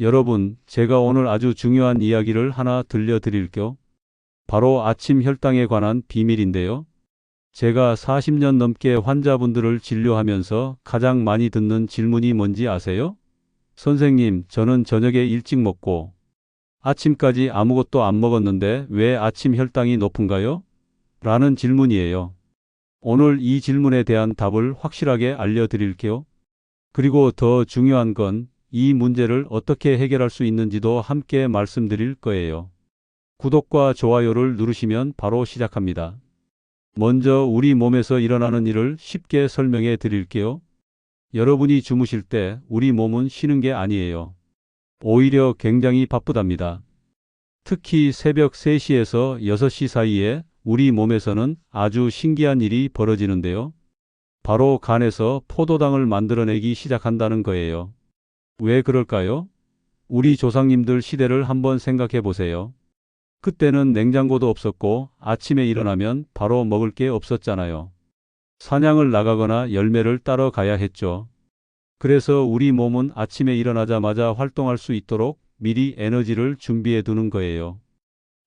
여러분, 제가 오늘 아주 중요한 이야기를 하나 들려드릴게요. 바로 아침 혈당에 관한 비밀인데요. 제가 40년 넘게 환자분들을 진료하면서 가장 많이 듣는 질문이 뭔지 아세요? 선생님, 저는 저녁에 일찍 먹고 아침까지 아무것도 안 먹었는데 왜 아침 혈당이 높은가요? 라는 질문이에요. 오늘 이 질문에 대한 답을 확실하게 알려드릴게요. 그리고 더 중요한 건 이 문제를 어떻게 해결할 수 있는지도 함께 말씀드릴 거예요. 구독과 좋아요를 누르시면 바로 시작합니다. 먼저 우리 몸에서 일어나는 일을 쉽게 설명해 드릴게요. 여러분이 주무실 때 우리 몸은 쉬는 게 아니에요. 오히려 굉장히 바쁘답니다. 특히 새벽 3시에서 6시 사이에 우리 몸에서는 아주 신기한 일이 벌어지는데요. 바로 간에서 포도당을 만들어내기 시작한다는 거예요. 왜 그럴까요? 우리 조상님들 시대를 한번 생각해 보세요. 그때는 냉장고도 없었고 아침에 일어나면 바로 먹을 게 없었잖아요. 사냥을 나가거나 열매를 따러 가야 했죠. 그래서 우리 몸은 아침에 일어나자마자 활동할 수 있도록 미리 에너지를 준비해 두는 거예요.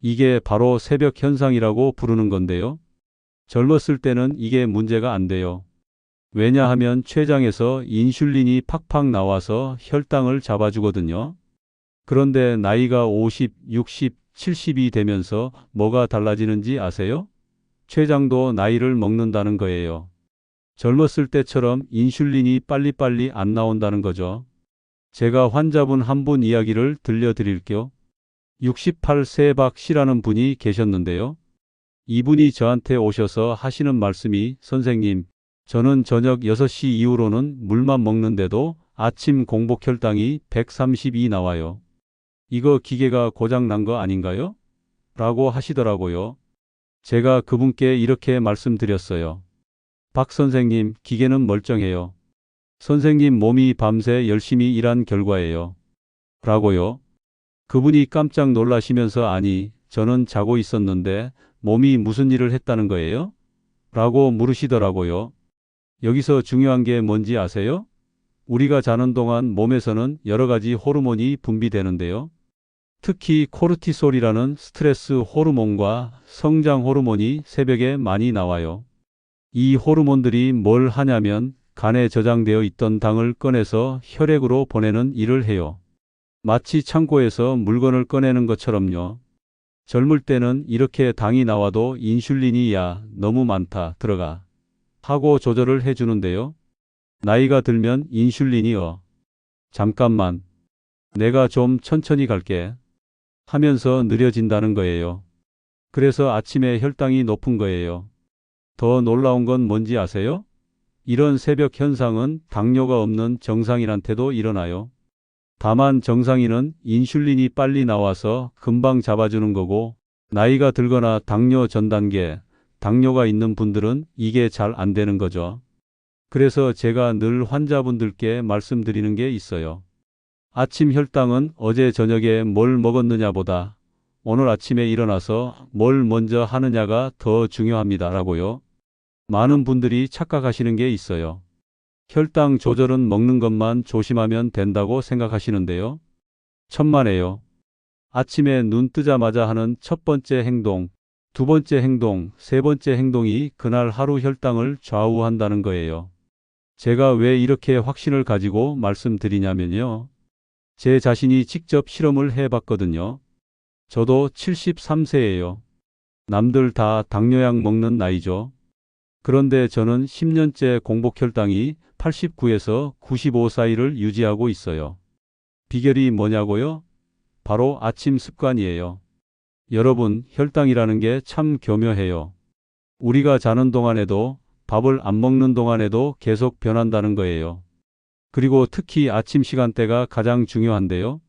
이게 바로 새벽 현상이라고 부르는 건데요. 젊었을 때는 이게 문제가 안 돼요. 왜냐하면 췌장에서 인슐린이 팍팍 나와서 혈당을 잡아주거든요. 그런데 나이가 50, 60, 70이 되면서 뭐가 달라지는지 아세요? 췌장도 나이를 먹는다는 거예요. 젊었을 때처럼 인슐린이 빨리빨리 안 나온다는 거죠. 제가 환자분 한 분 이야기를 들려드릴게요. 68세 박 씨라는 분이 계셨는데요. 이분이 저한테 오셔서 하시는 말씀이 선생님, 저는 저녁 6시 이후로는 물만 먹는데도 아침 공복 혈당이 132 나와요. 이거 기계가 고장 난 거 아닌가요? 라고 하시더라고요. 제가 그분께 이렇게 말씀드렸어요. 박 선생님, 기계는 멀쩡해요. 선생님 몸이 밤새 열심히 일한 결과예요. 라고요. 그분이 깜짝 놀라시면서 아니, 저는 자고 있었는데 몸이 무슨 일을 했다는 거예요? 라고 물으시더라고요. 여기서 중요한 게 뭔지 아세요? 우리가 자는 동안 몸에서는 여러 가지 호르몬이 분비되는데요. 특히 코르티솔이라는 스트레스 호르몬과 성장 호르몬이 새벽에 많이 나와요. 이 호르몬들이 뭘 하냐면 간에 저장되어 있던 당을 꺼내서 혈액으로 보내는 일을 해요. 마치 창고에서 물건을 꺼내는 것처럼요. 젊을 때는 이렇게 당이 나와도 인슐린이 야, 너무 많다, 들어가. 하고 조절을 해주는데요. 나이가 들면 인슐린이 어. 잠깐만. 내가 좀 천천히 갈게. 하면서 느려진다는 거예요. 그래서 아침에 혈당이 높은 거예요. 더 놀라운 건 뭔지 아세요? 이런 새벽 현상은 당뇨가 없는 정상인한테도 일어나요. 다만 정상인은 인슐린이 빨리 나와서 금방 잡아주는 거고, 나이가 들거나 당뇨 전 단계, 당뇨가 있는 분들은 이게 잘 안 되는 거죠. 그래서 제가 늘 환자분들께 말씀드리는 게 있어요. 아침 혈당은 어제 저녁에 뭘 먹었느냐보다 오늘 아침에 일어나서 뭘 먼저 하느냐가 더 중요합니다 라고요. 많은 분들이 착각하시는 게 있어요. 혈당 조절은 먹는 것만 조심하면 된다고 생각하시는데요. 천만에요. 아침에 눈 뜨자마자 하는 첫 번째 행동, 두 번째 행동, 세 번째 행동이 그날 하루 혈당을 좌우한다는 거예요. 제가 왜 이렇게 확신을 가지고 말씀드리냐면요. 제 자신이 직접 실험을 해 봤거든요. 저도 73세예요. 남들 다 당뇨약 먹는 나이죠. 그런데 저는 10년째 공복 혈당이 89에서 95 사이를 유지하고 있어요. 비결이 뭐냐고요? 바로 아침 습관이에요. 여러분, 혈당이라는 게 참 교묘해요. 우리가 자는 동안에도 밥을 안 먹는 동안에도 계속 변한다는 거예요. 그리고 특히 아침 시간대가 가장 중요한데요.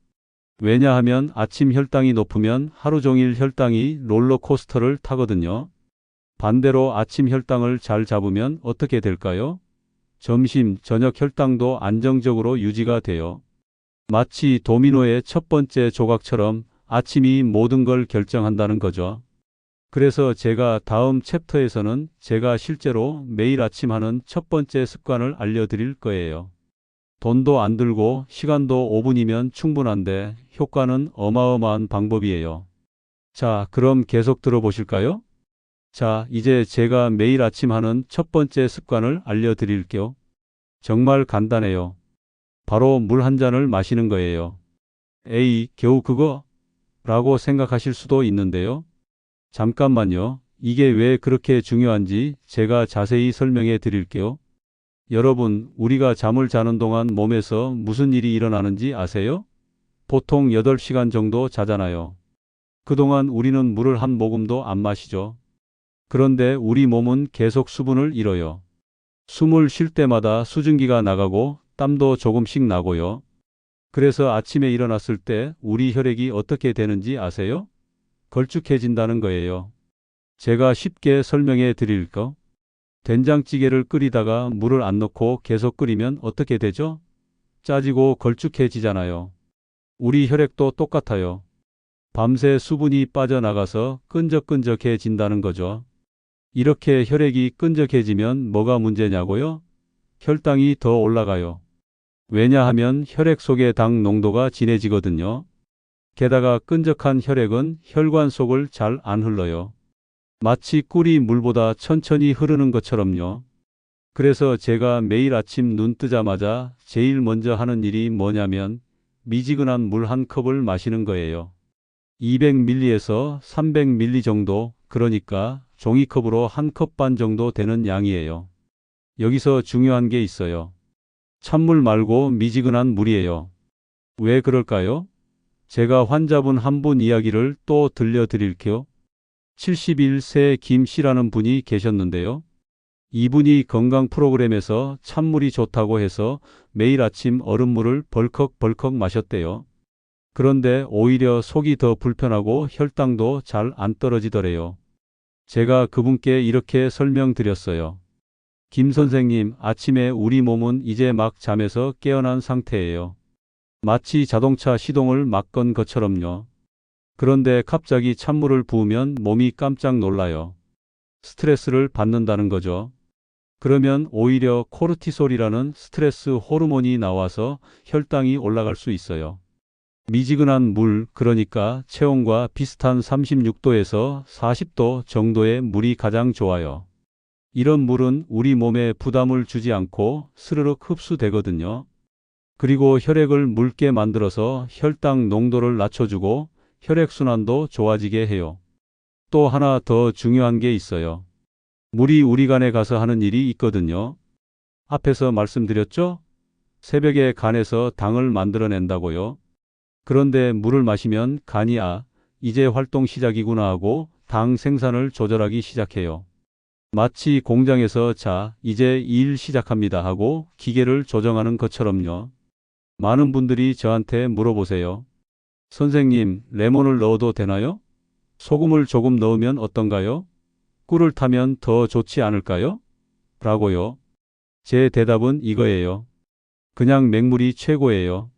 왜냐하면 아침 혈당이 높으면 하루 종일 혈당이 롤러코스터를 타거든요. 반대로 아침 혈당을 잘 잡으면 어떻게 될까요? 점심, 저녁 혈당도 안정적으로 유지가 돼요. 마치 도미노의 첫 번째 조각처럼 아침이 모든 걸 결정한다는 거죠. 그래서 제가 다음 챕터에서는 제가 실제로 매일 아침 하는 첫 번째 습관을 알려드릴 거예요. 돈도 안 들고 시간도 5분이면 충분한데 효과는 어마어마한 방법이에요. 자, 그럼 계속 들어보실까요? 자, 이제 제가 매일 아침 하는 첫 번째 습관을 알려드릴게요. 정말 간단해요. 바로 물 한 잔을 마시는 거예요. 에이, 겨우 그거? 라고 생각하실 수도 있는데요. 잠깐만요. 이게 왜 그렇게 중요한지 제가 자세히 설명해 드릴게요. 여러분, 우리가 잠을 자는 동안 몸에서 무슨 일이 일어나는지 아세요? 보통 8시간 정도 자잖아요. 그동안 우리는 물을 한 모금도 안 마시죠. 그런데 우리 몸은 계속 수분을 잃어요. 숨을 쉴 때마다 수증기가 나가고 땀도 조금씩 나고요. 그래서 아침에 일어났을 때 우리 혈액이 어떻게 되는지 아세요? 걸쭉해진다는 거예요. 제가 쉽게 설명해 드릴까? 된장찌개를 끓이다가 물을 안 넣고 계속 끓이면 어떻게 되죠? 짜지고 걸쭉해지잖아요. 우리 혈액도 똑같아요. 밤새 수분이 빠져나가서 끈적끈적해진다는 거죠. 이렇게 혈액이 끈적해지면 뭐가 문제냐고요? 혈당이 더 올라가요. 왜냐하면 혈액 속의 당 농도가 진해지거든요. 게다가 끈적한 혈액은 혈관 속을 잘 안 흘러요. 마치 꿀이 물보다 천천히 흐르는 것처럼요. 그래서 제가 매일 아침 눈 뜨자마자 제일 먼저 하는 일이 뭐냐면 미지근한 물 한 컵을 마시는 거예요. 200ml에서 300ml 정도, 그러니까 종이컵으로 한 컵 반 정도 되는 양이에요. 여기서 중요한 게 있어요. 찬물 말고 미지근한 물이에요. 왜 그럴까요? 제가 환자분 한 분 이야기를 또 들려드릴게요. 71세 김 씨라는 분이 계셨는데요. 이분이 건강 프로그램에서 찬물이 좋다고 해서 매일 아침 얼음물을 벌컥벌컥 마셨대요. 그런데 오히려 속이 더 불편하고 혈당도 잘 안 떨어지더래요. 제가 그분께 이렇게 설명드렸어요. 김 선생님, 아침에 우리 몸은 이제 막 잠에서 깨어난 상태예요. 마치 자동차 시동을 막 건 것처럼요. 그런데 갑자기 찬물을 부으면 몸이 깜짝 놀라요. 스트레스를 받는다는 거죠. 그러면 오히려 코르티솔이라는 스트레스 호르몬이 나와서 혈당이 올라갈 수 있어요. 미지근한 물, 그러니까 체온과 비슷한 36도에서 40도 정도의 물이 가장 좋아요. 이런 물은 우리 몸에 부담을 주지 않고 스르륵 흡수되거든요. 그리고 혈액을 묽게 만들어서 혈당 농도를 낮춰주고 혈액순환도 좋아지게 해요. 또 하나 더 중요한 게 있어요. 물이 우리 간에 가서 하는 일이 있거든요. 앞에서 말씀드렸죠? 새벽에 간에서 당을 만들어낸다고요. 그런데 물을 마시면 간이 아, 이제 활동 시작이구나 하고 당 생산을 조절하기 시작해요. 마치 공장에서 자, 이제 일 시작합니다 하고 기계를 조정하는 것처럼요. 많은 분들이 저한테 물어보세요. 선생님, 레몬을 넣어도 되나요? 소금을 조금 넣으면 어떤가요? 꿀을 타면 더 좋지 않을까요? 라고요. 제 대답은 이거예요. 그냥 맹물이 최고예요.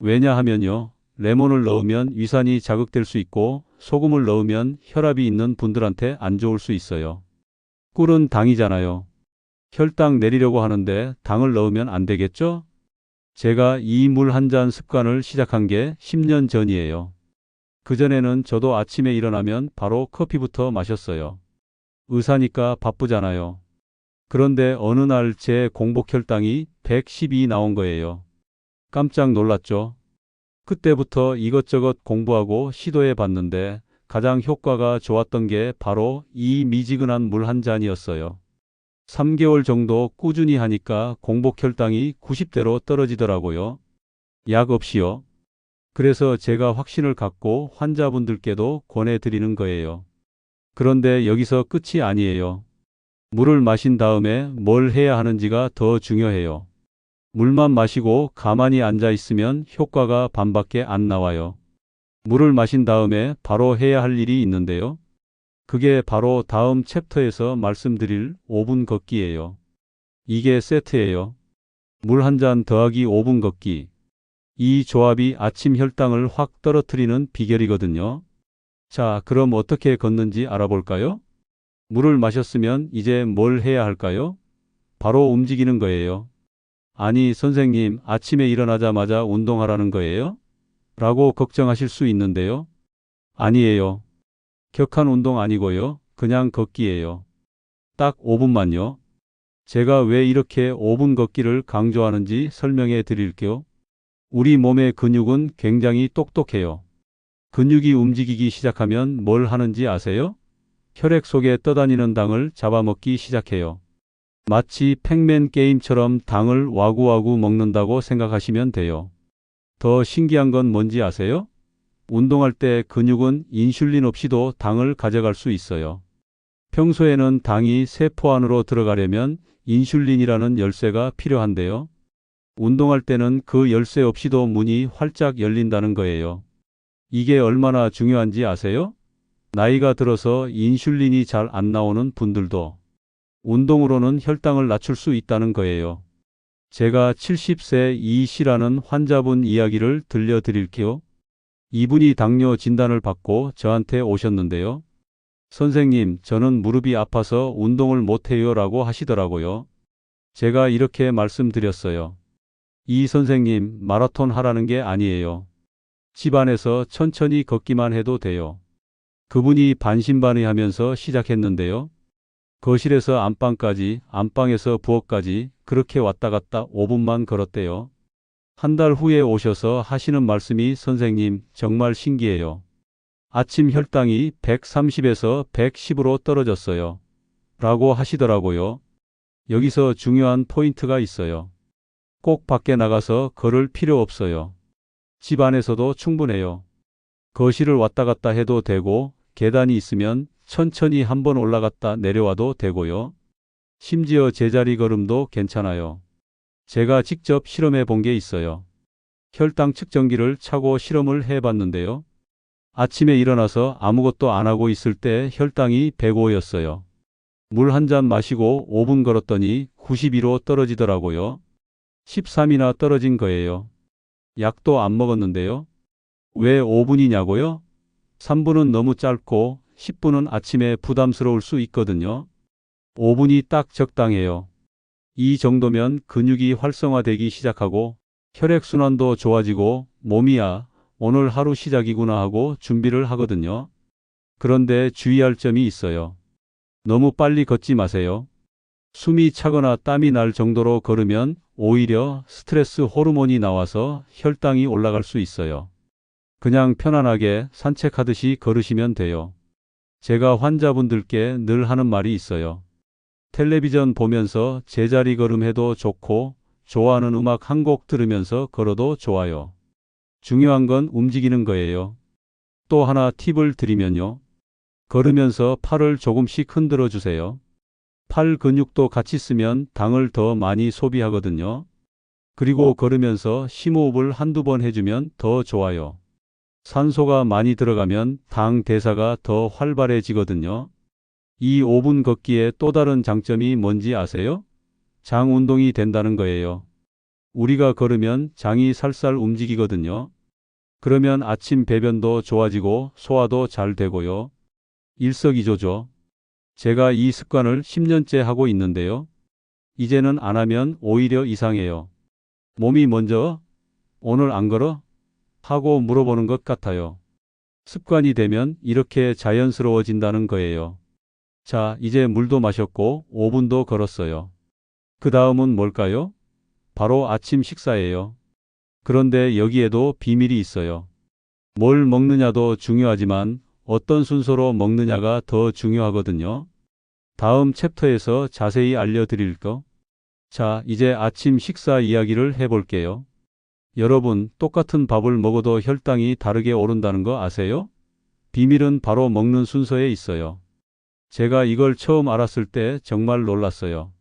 왜냐하면요. 레몬을 넣으면 위산이 자극될 수 있고 소금을 넣으면 혈압이 있는 분들한테 안 좋을 수 있어요. 꿀은 당이잖아요. 혈당 내리려고 하는데 당을 넣으면 안 되겠죠? 제가 이 물 한 잔 습관을 시작한 게 10년 전이에요. 그전에는 저도 아침에 일어나면 바로 커피부터 마셨어요. 의사니까 바쁘잖아요. 그런데 어느 날 제 공복 혈당이 110이 나온 거예요. 깜짝 놀랐죠. 그때부터 이것저것 공부하고 시도해 봤는데 가장 효과가 좋았던 게 바로 이 미지근한 물 한 잔이었어요. 3개월 정도 꾸준히 하니까 공복 혈당이 90대로 떨어지더라고요. 약 없이요. 그래서 제가 확신을 갖고 환자분들께도 권해드리는 거예요. 그런데 여기서 끝이 아니에요. 물을 마신 다음에 뭘 해야 하는지가 더 중요해요. 물만 마시고 가만히 앉아 있으면 효과가 반밖에 안 나와요. 물을 마신 다음에 바로 해야 할 일이 있는데요. 그게 바로 다음 챕터에서 말씀드릴 5분 걷기예요. 이게 세트예요. 물 한 잔 더하기 5분 걷기. 이 조합이 아침 혈당을 확 떨어뜨리는 비결이거든요. 자, 그럼 어떻게 걷는지 알아볼까요? 물을 마셨으면 이제 뭘 해야 할까요? 바로 움직이는 거예요. 아니, 선생님, 아침에 일어나자마자 운동하라는 거예요? 라고 걱정하실 수 있는데요. 아니에요. 격한 운동 아니고요. 그냥 걷기예요. 딱 5분만요. 제가 왜 이렇게 5분 걷기를 강조하는지 설명해 드릴게요. 우리 몸의 근육은 굉장히 똑똑해요. 근육이 움직이기 시작하면 뭘 하는지 아세요? 혈액 속에 떠다니는 당을 잡아먹기 시작해요. 마치 팩맨 게임처럼 당을 와구와구 먹는다고 생각하시면 돼요. 더 신기한 건 뭔지 아세요? 운동할 때 근육은 인슐린 없이도 당을 가져갈 수 있어요. 평소에는 당이 세포 안으로 들어가려면 인슐린이라는 열쇠가 필요한데요. 운동할 때는 그 열쇠 없이도 문이 활짝 열린다는 거예요. 이게 얼마나 중요한지 아세요? 나이가 들어서 인슐린이 잘 안 나오는 분들도 운동으로는 혈당을 낮출 수 있다는 거예요. 제가 70세 이 씨라는 환자분 이야기를 들려드릴게요. 이분이 당뇨 진단을 받고 저한테 오셨는데요. 선생님, 저는 무릎이 아파서 운동을 못해요 라고 하시더라고요. 제가 이렇게 말씀드렸어요. 이 선생님, 마라톤 하라는 게 아니에요. 집안에서 천천히 걷기만 해도 돼요. 그분이 반신반의하면서 시작했는데요. 거실에서 안방까지, 안방에서 부엌까지 그렇게 왔다 갔다 5분만 걸었대요. 한 달 후에 오셔서 하시는 말씀이 선생님 정말 신기해요. 아침 혈당이 130에서 110으로 떨어졌어요. 라고 하시더라고요. 여기서 중요한 포인트가 있어요. 꼭 밖에 나가서 걸을 필요 없어요. 집 안에서도 충분해요. 거실을 왔다 갔다 해도 되고 계단이 있으면 천천히 한번 올라갔다 내려와도 되고요. 심지어 제자리 걸음도 괜찮아요. 제가 직접 실험해 본 게 있어요. 혈당 측정기를 차고 실험을 해 봤는데요. 아침에 일어나서 아무것도 안 하고 있을 때 혈당이 105였어요. 물 한 잔 마시고 5분 걸었더니 92로 떨어지더라고요. 13이나 떨어진 거예요. 약도 안 먹었는데요. 왜 5분이냐고요? 3분은 너무 짧고 10분은 아침에 부담스러울 수 있거든요. 5분이 딱 적당해요. 이 정도면 근육이 활성화되기 시작하고 혈액순환도 좋아지고 몸이야 오늘 하루 시작이구나 하고 준비를 하거든요. 그런데 주의할 점이 있어요. 너무 빨리 걷지 마세요. 숨이 차거나 땀이 날 정도로 걸으면 오히려 스트레스 호르몬이 나와서 혈당이 올라갈 수 있어요. 그냥 편안하게 산책하듯이 걸으시면 돼요. 제가 환자분들께 늘 하는 말이 있어요. 텔레비전 보면서 제자리 걸음해도 좋고 좋아하는 음악 한 곡 들으면서 걸어도 좋아요. 중요한 건 움직이는 거예요. 또 하나 팁을 드리면요. 걸으면서 팔을 조금씩 흔들어 주세요. 팔 근육도 같이 쓰면 당을 더 많이 소비하거든요. 그리고 걸으면서 심호흡을 한두 번 해주면 더 좋아요. 산소가 많이 들어가면 당 대사가 더 활발해지거든요. 이 5분 걷기의 또 다른 장점이 뭔지 아세요? 장 운동이 된다는 거예요. 우리가 걸으면 장이 살살 움직이거든요. 그러면 아침 배변도 좋아지고 소화도 잘 되고요. 일석이조죠. 제가 이 습관을 10년째 하고 있는데요. 이제는 안 하면 오히려 이상해요. 몸이 먼저 오늘 안 걸어? 하고 물어보는 것 같아요. 습관이 되면 이렇게 자연스러워진다는 거예요. 자, 이제 물도 마셨고 5분도 걸었어요. 그 다음은 뭘까요? 바로 아침 식사예요. 그런데 여기에도 비밀이 있어요. 뭘 먹느냐도 중요하지만 어떤 순서로 먹느냐가 더 중요하거든요. 다음 챕터에서 자세히 알려드릴 거. 자, 이제 아침 식사 이야기를 해볼게요. 여러분, 똑같은 밥을 먹어도 혈당이 다르게 오른다는 거 아세요? 비밀은 바로 먹는 순서에 있어요. 제가 이걸 처음 알았을 때 정말 놀랐어요.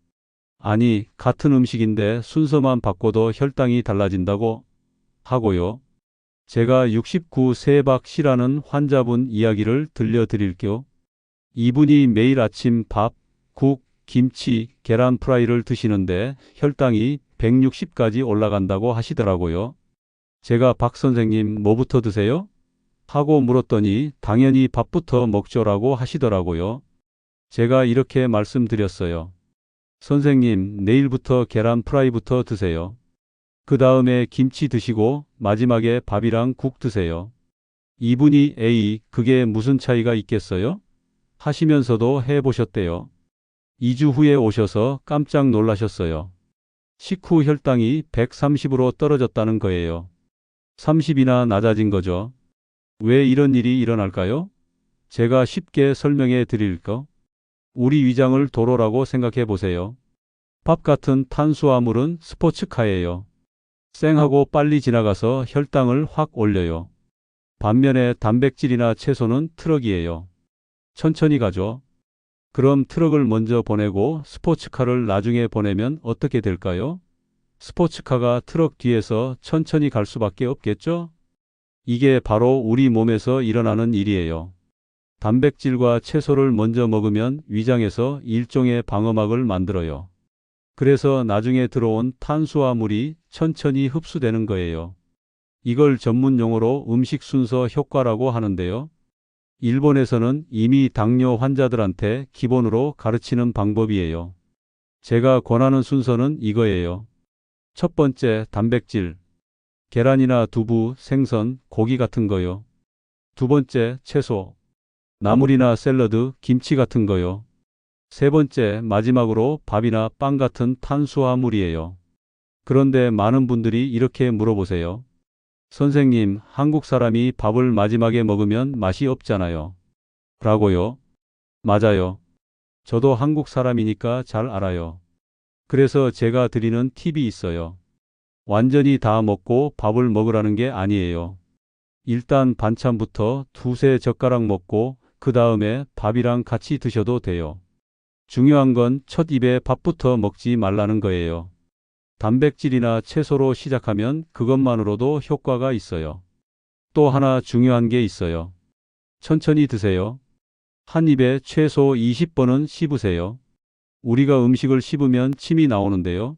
아니, 같은 음식인데 순서만 바꿔도 혈당이 달라진다고 하고요. 제가 69세박 씨라는 환자분 이야기를 들려드릴게요. 이분이 매일 아침 밥, 국, 김치, 계란 프라이를 드시는데 혈당이 160까지 올라간다고 하시더라고요. 제가 박 선생님 뭐부터 드세요? 하고 물었더니 당연히 밥부터 먹죠라고 하시더라고요. 제가 이렇게 말씀드렸어요. 선생님, 내일부터 계란 프라이부터 드세요. 그 다음에 김치 드시고 마지막에 밥이랑 국 드세요. 이분이 에이, 그게 무슨 차이가 있겠어요? 하시면서도 해보셨대요. 2주 후에 오셔서 깜짝 놀라셨어요. 식후 혈당이 130으로 떨어졌다는 거예요. 30이나 낮아진 거죠. 왜 이런 일이 일어날까요? 제가 쉽게 설명해 드릴까? 우리 위장을 도로라고 생각해 보세요. 밥 같은 탄수화물은 스포츠카예요. 쌩하고 빨리 지나가서 혈당을 확 올려요. 반면에 단백질이나 채소는 트럭이에요. 천천히 가죠. 그럼 트럭을 먼저 보내고 스포츠카를 나중에 보내면 어떻게 될까요? 스포츠카가 트럭 뒤에서 천천히 갈 수밖에 없겠죠? 이게 바로 우리 몸에서 일어나는 일이에요. 단백질과 채소를 먼저 먹으면 위장에서 일종의 방어막을 만들어요. 그래서 나중에 들어온 탄수화물이 천천히 흡수되는 거예요. 이걸 전문 용어로 음식 순서 효과라고 하는데요. 일본에서는 이미 당뇨 환자들한테 기본으로 가르치는 방법이에요. 제가 권하는 순서는 이거예요. 첫 번째, 단백질. 계란이나 두부, 생선, 고기 같은 거요. 두 번째, 채소. 나물이나 샐러드, 김치 같은 거요. 세 번째, 마지막으로 밥이나 빵 같은 탄수화물이에요. 그런데 많은 분들이 이렇게 물어보세요. 선생님, 한국 사람이 밥을 마지막에 먹으면 맛이 없잖아요. 라고요. 맞아요. 저도 한국 사람이니까 잘 알아요. 그래서 제가 드리는 팁이 있어요. 완전히 다 먹고 밥을 먹으라는 게 아니에요. 일단 반찬부터 두세 젓가락 먹고 그 다음에 밥이랑 같이 드셔도 돼요. 중요한 건 첫 입에 밥부터 먹지 말라는 거예요. 단백질이나 채소로 시작하면 그것만으로도 효과가 있어요. 또 하나 중요한 게 있어요. 천천히 드세요. 한 입에 최소 20번은 씹으세요. 우리가 음식을 씹으면 침이 나오는데요.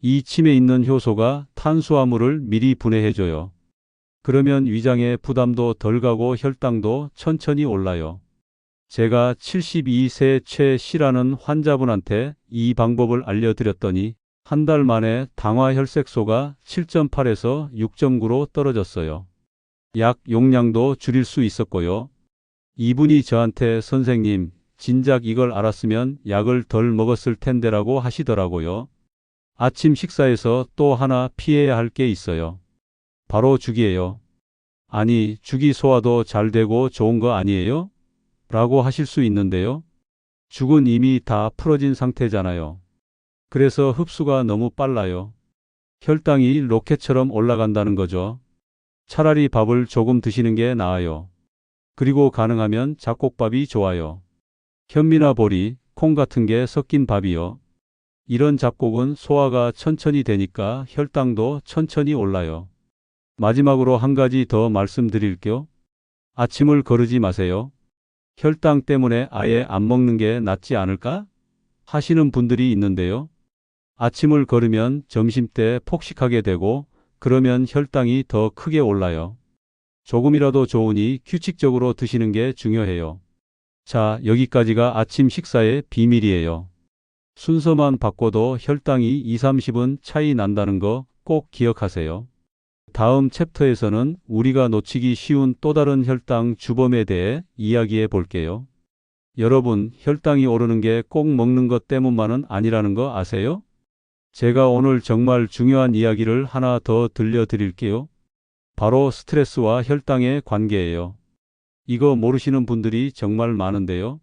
이 침에 있는 효소가 탄수화물을 미리 분해해줘요. 그러면 위장에 부담도 덜 가고 혈당도 천천히 올라요. 제가 72세 최씨라는 환자분한테 이 방법을 알려드렸더니 한 달 만에 당화 혈색소가 7.8에서 6.9로 떨어졌어요. 약 용량도 줄일 수 있었고요. 이분이 저한테 선생님, 진작 이걸 알았으면 약을 덜 먹었을 텐데라고 하시더라고요. 아침 식사에서 또 하나 피해야 할 게 있어요. 바로 죽이에요. 아니, 죽이 소화도 잘 되고 좋은 거 아니에요? 라고 하실 수 있는데요. 죽은 이미 다 풀어진 상태잖아요. 그래서 흡수가 너무 빨라요. 혈당이 로켓처럼 올라간다는 거죠. 차라리 밥을 조금 드시는 게 나아요. 그리고 가능하면 잡곡밥이 좋아요. 현미나 보리, 콩 같은 게 섞인 밥이요. 이런 잡곡은 소화가 천천히 되니까 혈당도 천천히 올라요. 마지막으로 한 가지 더 말씀드릴게요. 아침을 거르지 마세요. 혈당 때문에 아예 안 먹는 게 낫지 않을까? 하시는 분들이 있는데요. 아침을 거르면 점심 때 폭식하게 되고 그러면 혈당이 더 크게 올라요. 조금이라도 좋으니 규칙적으로 드시는 게 중요해요. 자, 여기까지가 아침 식사의 비밀이에요. 순서만 바꿔도 혈당이 2, 30은 차이 난다는 거 꼭 기억하세요. 다음 챕터에서는 우리가 놓치기 쉬운 또 다른 혈당 주범에 대해 이야기해 볼게요. 여러분, 혈당이 오르는 게 꼭 먹는 것 때문만은 아니라는 거 아세요? 제가 오늘 정말 중요한 이야기를 하나 더 들려드릴게요. 바로 스트레스와 혈당의 관계예요. 이거 모르시는 분들이 정말 많은데요.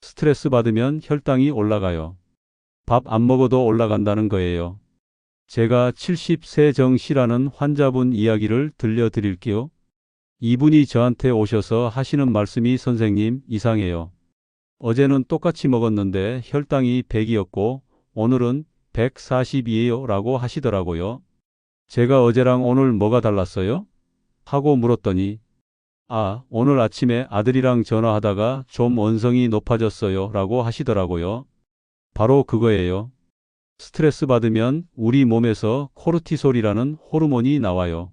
스트레스 받으면 혈당이 올라가요. 밥 안 먹어도 올라간다는 거예요. 제가 70세 정 씨라는 환자분 이야기를 들려드릴게요. 이분이 저한테 오셔서 하시는 말씀이 선생님 이상해요. 어제는 똑같이 먹었는데 혈당이 100이었고 오늘은 140이에요 라고 하시더라고요. 제가 어제랑 오늘 뭐가 달랐어요? 하고 물었더니 아, 오늘 아침에 아들이랑 전화하다가 좀 원성이 높아졌어요 라고 하시더라고요. 바로 그거예요. 스트레스 받으면 우리 몸에서 코르티솔이라는 호르몬이 나와요.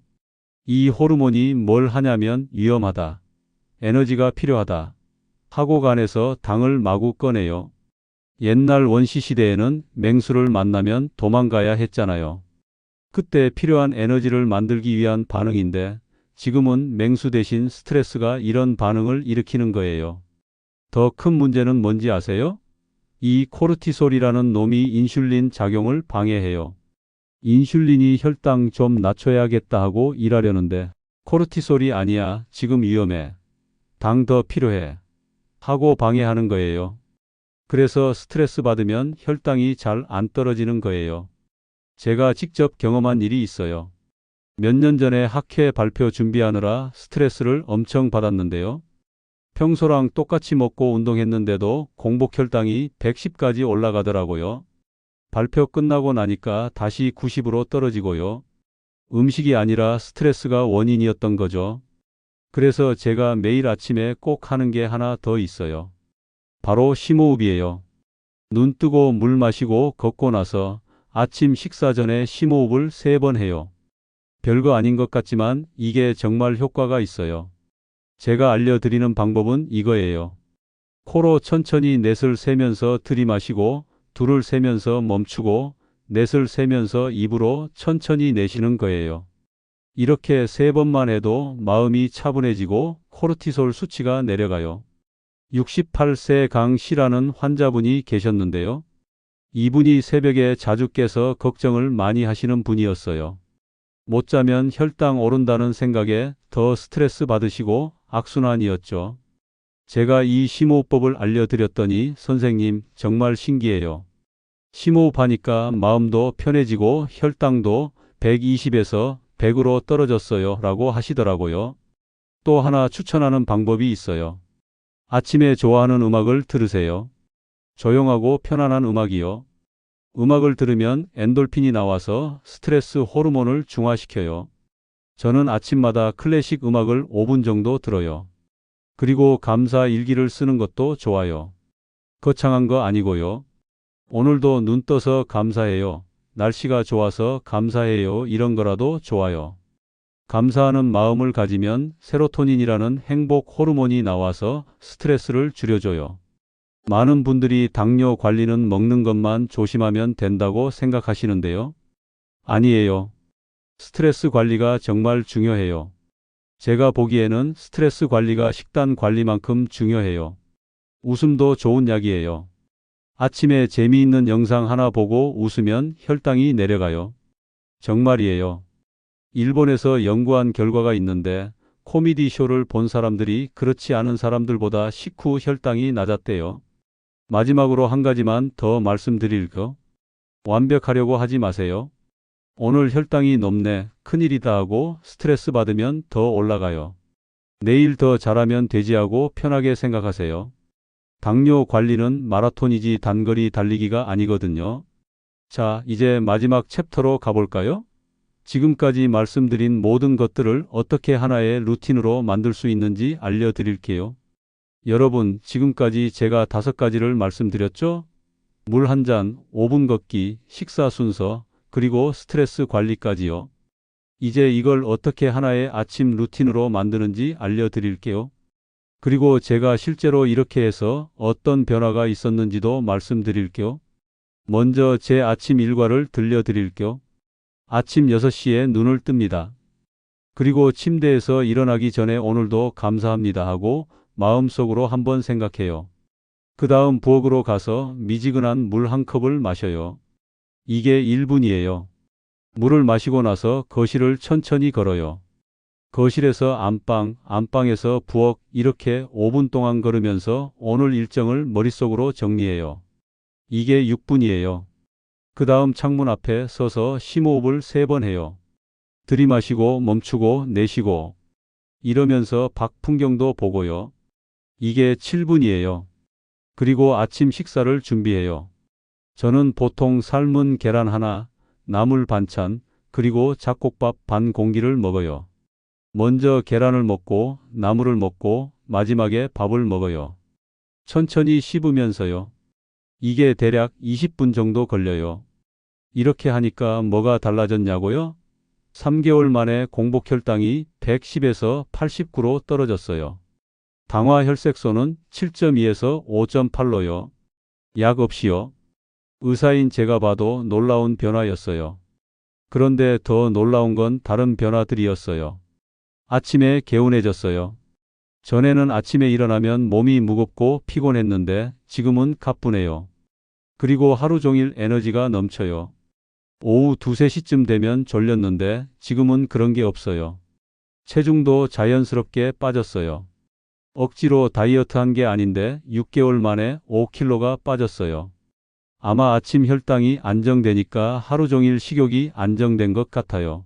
이 호르몬이 뭘 하냐면 위험하다, 에너지가 필요하다, 하고 간에서 당을 마구 꺼내요. 옛날 원시 시대에는 맹수를 만나면 도망가야 했잖아요. 그때 필요한 에너지를 만들기 위한 반응인데 지금은 맹수 대신 스트레스가 이런 반응을 일으키는 거예요. 더 큰 문제는 뭔지 아세요? 이 코르티솔이라는 놈이 인슐린 작용을 방해해요. 인슐린이 혈당 좀 낮춰야겠다 하고 일하려는데 코르티솔이 아니야. 지금 위험해. 당 더 필요해. 하고 방해하는 거예요. 그래서 스트레스 받으면 혈당이 잘 안 떨어지는 거예요. 제가 직접 경험한 일이 있어요. 몇 년 전에 학회 발표 준비하느라 스트레스를 엄청 받았는데요. 평소랑 똑같이 먹고 운동했는데도 공복 혈당이 110까지 올라가더라고요. 발표 끝나고 나니까 다시 90으로 떨어지고요. 음식이 아니라 스트레스가 원인이었던 거죠. 그래서 제가 매일 아침에 꼭 하는 게 하나 더 있어요. 바로 심호흡이에요. 눈 뜨고 물 마시고 걷고 나서 아침 식사 전에 심호흡을 세 번 해요. 별거 아닌 것 같지만 이게 정말 효과가 있어요. 제가 알려드리는 방법은 이거예요. 코로 천천히 넷을 세면서 들이마시고 둘을 세면서 멈추고 넷을 세면서 입으로 천천히 내쉬는 거예요. 이렇게 세 번만 해도 마음이 차분해지고 코르티솔 수치가 내려가요. 68세 강 씨라는 환자분이 계셨는데요. 이분이 새벽에 자주 깨서 걱정을 많이 하시는 분이었어요. 못 자면 혈당 오른다는 생각에 더 스트레스 받으시고 악순환이었죠. 제가 이 심호흡법을 알려드렸더니 선생님 정말 신기해요. 심호흡하니까 마음도 편해지고 혈당도 120에서 100으로 떨어졌어요 라고 하시더라고요. 또 하나 추천하는 방법이 있어요. 아침에 좋아하는 음악을 들으세요. 조용하고 편안한 음악이요. 음악을 들으면 엔돌핀이 나와서 스트레스 호르몬을 중화시켜요. 저는 아침마다 클래식 음악을 5분 정도 들어요. 그리고 감사 일기를 쓰는 것도 좋아요. 거창한 거 아니고요. 오늘도 눈 떠서 감사해요. 날씨가 좋아서 감사해요. 이런 거라도 좋아요. 감사하는 마음을 가지면 세로토닌이라는 행복 호르몬이 나와서 스트레스를 줄여줘요. 많은 분들이 당뇨 관리는 먹는 것만 조심하면 된다고 생각하시는데요. 아니에요. 스트레스 관리가 정말 중요해요. 제가 보기에는 스트레스 관리가 식단 관리만큼 중요해요. 웃음도 좋은 약이에요. 아침에 재미있는 영상 하나 보고 웃으면 혈당이 내려가요. 정말이에요. 일본에서 연구한 결과가 있는데 코미디 쇼를 본 사람들이 그렇지 않은 사람들보다 식후 혈당이 낮았대요. 마지막으로 한 가지만 더 말씀드릴 거. 완벽하려고 하지 마세요. 오늘 혈당이 높네, 큰일이다 하고 스트레스 받으면 더 올라가요. 내일 더 잘하면 되지 하고 편하게 생각하세요. 당뇨 관리는 마라톤이지 단거리 달리기가 아니거든요. 자, 이제 마지막 챕터로 가볼까요? 지금까지 말씀드린 모든 것들을 어떻게 하나의 루틴으로 만들 수 있는지 알려드릴게요. 여러분, 지금까지 제가 다섯 가지를 말씀드렸죠? 물 한 잔, 5분 걷기, 식사 순서, 그리고 스트레스 관리까지요. 이제 이걸 어떻게 하나의 아침 루틴으로 만드는지 알려드릴게요. 그리고 제가 실제로 이렇게 해서 어떤 변화가 있었는지도 말씀드릴게요. 먼저 제 아침 일과를 들려드릴게요. 아침 6시에 눈을 뜹니다. 그리고 침대에서 일어나기 전에 오늘도 감사합니다 하고 마음속으로 한번 생각해요. 그 다음 부엌으로 가서 미지근한 물 한 컵을 마셔요. 이게 1분이에요. 물을 마시고 나서 거실을 천천히 걸어요. 거실에서 안방, 안방에서 부엌 이렇게 5분 동안 걸으면서 오늘 일정을 머릿속으로 정리해요. 이게 6분이에요. 그 다음 창문 앞에 서서 심호흡을 3번 해요. 들이마시고 멈추고 내쉬고 이러면서 밖 풍경도 보고요. 이게 7분이에요. 그리고 아침 식사를 준비해요. 저는 보통 삶은 계란 하나, 나물 반찬, 그리고 잡곡밥 반 공기를 먹어요. 먼저 계란을 먹고 나물을 먹고 마지막에 밥을 먹어요. 천천히 씹으면서요. 이게 대략 20분 정도 걸려요. 이렇게 하니까 뭐가 달라졌냐고요? 3개월 만에 공복 혈당이 110에서 89로 떨어졌어요. 당화 혈색소는 7.2에서 5.8로요. 약 없이요. 의사인 제가 봐도 놀라운 변화였어요. 그런데 더 놀라운 건 다른 변화들이었어요. 아침에 개운해졌어요. 전에는 아침에 일어나면 몸이 무겁고 피곤했는데 지금은 가뿐해요. 그리고 하루 종일 에너지가 넘쳐요. 오후 2, 3시쯤 되면 졸렸는데 지금은 그런 게 없어요. 체중도 자연스럽게 빠졌어요. 억지로 다이어트 한 게 아닌데 6개월 만에 5kg가 빠졌어요. 아마 아침 혈당이 안정되니까 하루 종일 식욕이 안정된 것 같아요.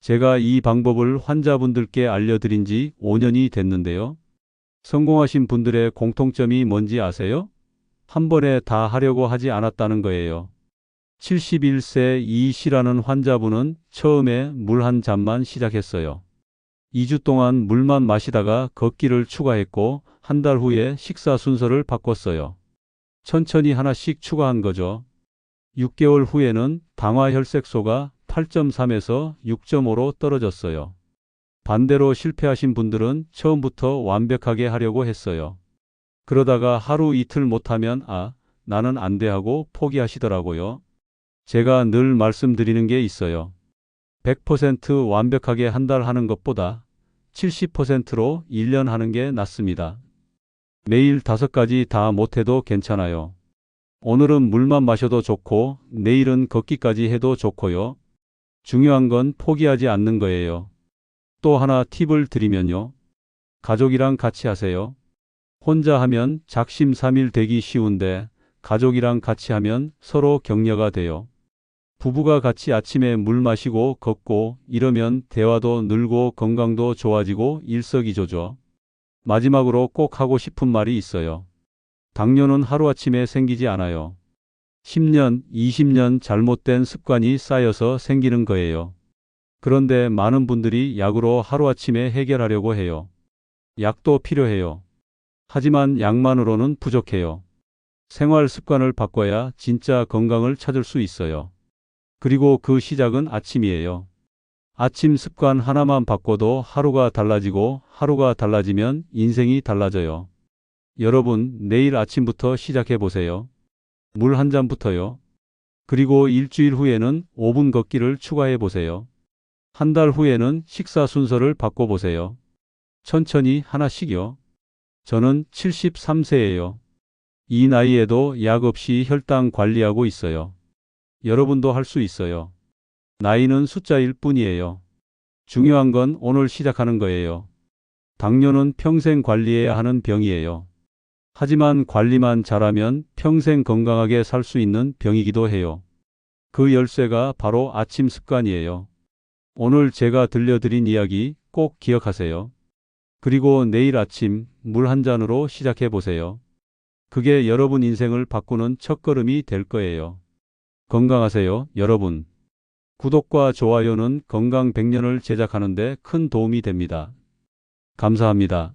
제가 이 방법을 환자분들께 알려드린 지 5년이 됐는데요. 성공하신 분들의 공통점이 뭔지 아세요? 한 번에 다 하려고 하지 않았다는 거예요. 71세 이 씨라는 환자분은 처음에 물 한 잔만 시작했어요. 2주 동안 물만 마시다가 걷기를 추가했고 한 달 후에 식사 순서를 바꿨어요. 천천히 하나씩 추가한 거죠. 6개월 후에는 당화 혈색소가 8.3에서 6.5로 떨어졌어요. 반대로 실패하신 분들은 처음부터 완벽하게 하려고 했어요. 그러다가 하루 이틀 못하면 아, 나는 안 돼 하고 포기하시더라고요. 제가 늘 말씀드리는 게 있어요. 100% 완벽하게 한 달 하는 것보다 70%로 1년 하는 게 낫습니다. 매일 다섯 가지 다 못해도 괜찮아요. 오늘은 물만 마셔도 좋고 내일은 걷기까지 해도 좋고요. 중요한 건 포기하지 않는 거예요. 또 하나 팁을 드리면요. 가족이랑 같이 하세요. 혼자 하면 작심삼일 되기 쉬운데 가족이랑 같이 하면 서로 격려가 돼요. 부부가 같이 아침에 물 마시고 걷고 이러면 대화도 늘고 건강도 좋아지고 일석이조죠. 마지막으로 꼭 하고 싶은 말이 있어요. 당뇨는 하루아침에 생기지 않아요. 10년, 20년 잘못된 습관이 쌓여서 생기는 거예요. 그런데 많은 분들이 약으로 하루아침에 해결하려고 해요. 약도 필요해요. 하지만 약만으로는 부족해요. 생활 습관을 바꿔야 진짜 건강을 찾을 수 있어요. 그리고 그 시작은 아침이에요. 아침 습관 하나만 바꿔도 하루가 달라지고 하루가 달라지면 인생이 달라져요. 여러분, 내일 아침부터 시작해 보세요. 물 한 잔부터요. 그리고 일주일 후에는 5분 걷기를 추가해 보세요. 한 달 후에는 식사 순서를 바꿔 보세요. 천천히 하나씩요. 저는 73세예요. 이 나이에도 약 없이 혈당 관리하고 있어요. 여러분도 할 수 있어요. 나이는 숫자일 뿐이에요. 중요한 건 오늘 시작하는 거예요. 당뇨는 평생 관리해야 하는 병이에요. 하지만 관리만 잘하면 평생 건강하게 살 수 있는 병이기도 해요. 그 열쇠가 바로 아침 습관이에요. 오늘 제가 들려드린 이야기 꼭 기억하세요. 그리고 내일 아침 물 한 잔으로 시작해 보세요. 그게 여러분 인생을 바꾸는 첫걸음이 될 거예요. 건강하세요, 여러분. 구독과 좋아요는 건강 100년을 제작하는 데 큰 도움이 됩니다. 감사합니다.